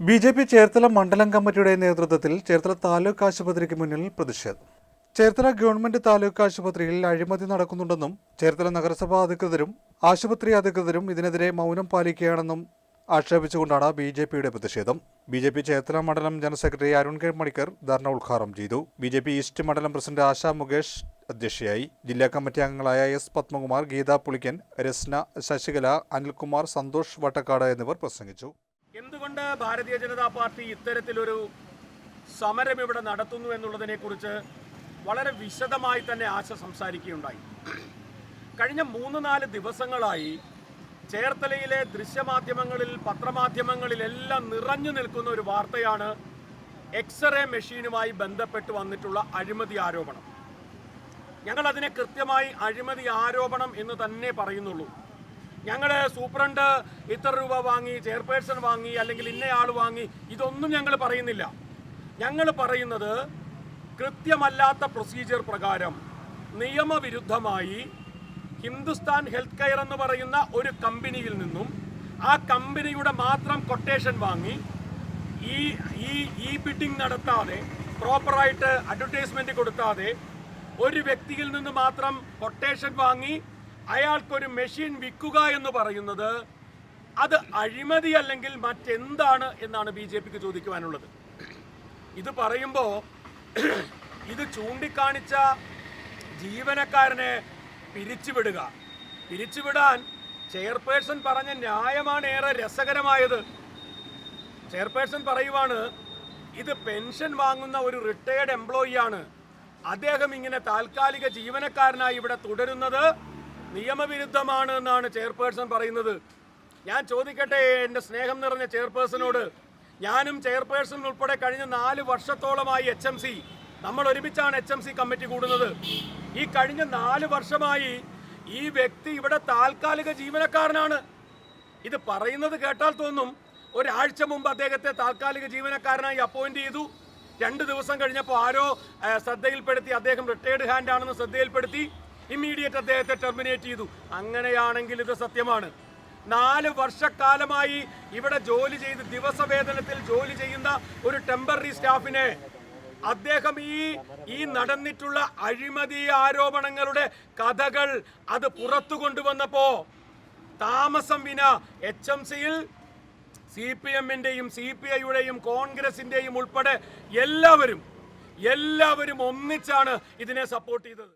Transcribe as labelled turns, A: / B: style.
A: B J P Cherthala മണ്ഡലം കമ്മിറ്റിയുടെ നേതൃത്വത്തിൽ ചേർത്തല താലൂക്ക് ആശുപത്രിക്ക് മുന്നിൽ പ്രതിഷേധം. ചേർത്തല ഗവൺമെന്റ് താലൂക്ക് ആശുപത്രിയിൽ അഴിമതി നടക്കുന്നുണ്ടെന്നും ചേർത്തല നഗരസഭാ അധികൃതരും ആശുപത്രി അധികൃതരും ഇതിനെതിരെ മൗനം പാലിക്കുകയാണെന്നും ആക്ഷേപിച്ചുകൊണ്ടാണ് ബി ജെ പിയുടെ പ്രതിഷേധം. ബി ജെ പി ചേർത്തല മണ്ഡലം general secretary Arun K Manikkar ധർണ ഉദ്ഘാടനം ചെയ്തു. ബി ജെ പി ഈസ്റ്റ് മണ്ഡലം പ്രസിഡന്റ് ആശാ മുകേഷ് അധ്യക്ഷയായി. ജില്ലാ കമ്മിറ്റി അംഗങ്ങളായ എസ് പത്മകുമാർ ഗീതാ പുളിക്കൻ രസ്ന ശശികല അനിൽകുമാർ സന്തോഷ് വട്ടക്കാട് എന്നിവർ പ്രസംഗിച്ചു.
B: എന്തുകൊണ്ട് ഭാരതീയ ജനതാ പാർട്ടി ഇത്തരത്തിലൊരു സമരം ഇവിടെ നടത്തുന്നു എന്നുള്ളതിനെക്കുറിച്ച് വളരെ വിശദമായി തന്നെ ആശ സംസാരിക്കുകയുണ്ടായി. കഴിഞ്ഞ മൂന്ന് നാല് ദിവസങ്ങളായി ചേർത്തലയിലെ ദൃശ്യമാധ്യമങ്ങളിൽ പത്രമാധ്യമങ്ങളിലെല്ലാം നിറഞ്ഞു നിൽക്കുന്ന ഒരു വാർത്തയാണ് എക്സ്റേ മെഷീനുമായി ബന്ധപ്പെട്ട് വന്നിട്ടുള്ള അഴിമതി ആരോപണം. ഞങ്ങൾ അതിനെ കൃത്യമായി അഴിമതി ആരോപണം എന്ന് തന്നെ പറയുന്നുള്ളൂ. ഞങ്ങൾ സൂപ്രണ്ട് ഇത്ര രൂപ വാങ്ങി ചെയർപേഴ്സൺ വാങ്ങി അല്ലെങ്കിൽ ഇന്നയാൾ വാങ്ങി ഇതൊന്നും ഞങ്ങൾ പറയുന്നില്ല. ഞങ്ങൾ പറയുന്നത് കൃത്യമല്ലാത്ത പ്രൊസീജിയർ പ്രകാരം നിയമവിരുദ്ധമായി ഹിന്ദുസ്ഥാൻ ഹെൽത്ത് കെയർ എന്ന് പറയുന്ന ഒരു കമ്പനിയിൽ നിന്നും ആ കമ്പനിയുടെ മാത്രം കൊട്ടേഷൻ വാങ്ങി ഈ ഈ ഈ ബിഡിങ് നടത്താതെ പ്രോപ്പറായിട്ട് അഡ്വർടൈസ്മെന്റ് കൊടുത്താതെ ഒരു വ്യക്തിയിൽ നിന്ന് മാത്രം കൊട്ടേഷൻ വാങ്ങി അയാൾക്കൊരു മെഷീൻ വിൽക്കുക എന്ന് പറയുന്നത് അത് അഴിമതി അല്ലെങ്കിൽ മറ്റെന്താണ് എന്നാണ് ബി ജെ പിക്ക് ചോദിക്കുവാനുള്ളത്. ഇത് പറയുമ്പോൾ ഇത് ചൂണ്ടിക്കാണിച്ച ജീവനക്കാരനെ പിരിച്ചുവിടുക. പിരിച്ചുവിടാൻ ചെയർപേഴ്സൺ പറഞ്ഞ ന്യായമാണ് ഏറെ രസകരമായത്. ചെയർപേഴ്സൺ പറയുവാണ് ഇത് പെൻഷൻ വാങ്ങുന്ന ഒരു റിട്ടയേർഡ് എംപ്ലോയി ആണ്. അദ്ദേഹം ഇങ്ങനെ താൽക്കാലിക ജീവനക്കാരനായി ഇവിടെ തുടരുന്നത് നിയമവിരുദ്ധമാണ് എന്നാണ് ചെയർപേഴ്സൺ പറയുന്നത്. ഞാൻ ചോദിക്കട്ടെ എന്റെ സ്നേഹം നിറഞ്ഞ ചെയർപേഴ്സണോട്. ഞാനും ചെയർപേഴ്സൺ ഉൾപ്പെടെ കഴിഞ്ഞ നാല് വർഷത്തോളമായി എച്ച് എം സി. നമ്മൾ ഒരുമിച്ചാണ് എച്ച് എം സി കമ്മിറ്റി കൂടുന്നത്. ഈ കഴിഞ്ഞ നാല് വർഷമായി ഈ വ്യക്തി ഇവിടെ താൽക്കാലിക ജീവനക്കാരനാണ്. ഇത് പറയുന്നത് കേട്ടാൽ തോന്നും ഒരാഴ്ച മുമ്പ് അദ്ദേഹത്തെ താൽക്കാലിക ജീവനക്കാരനായി അപ്പോയിന്റ് ചെയ്തു. രണ്ട് ദിവസം കഴിഞ്ഞപ്പോൾ ആരോ ശ്രദ്ധയിൽപ്പെടുത്തി അദ്ദേഹം റിട്ടയർഡ് ഹാൻഡ് ആണെന്ന് ശ്രദ്ധയിൽപ്പെടുത്തി. ഇമ്മീഡിയറ്റ് അദ്ദേഹത്തെ ടെർമിനേറ്റ് ചെയ്തു. അങ്ങനെയാണെങ്കിൽ ഇത് സത്യമാണ്. നാല് വർഷക്കാലമായി ഇവിടെ ജോലി ചെയ്ത് ദിവസവേതനത്തിൽ ജോലി ചെയ്യുന്ന ഒരു ടെമ്പററി സ്റ്റാഫിനെ അദ്ദേഹം ഈ ഈ നടന്നിട്ടുള്ള അഴിമതി ആരോപണങ്ങളുടെ കഥകൾ അത് പുറത്തു കൊണ്ടുവന്നപ്പോ താമസം വിന എച്ച് എം സിയിൽ സി പി എമ്മിന്റെയും സി പി ഐയുടെയും കോൺഗ്രസിന്റെയും ഉൾപ്പെടെ എല്ലാവരും എല്ലാവരും ഒന്നിച്ചാണ് ഇതിനെ സപ്പോർട്ട് ചെയ്തത്.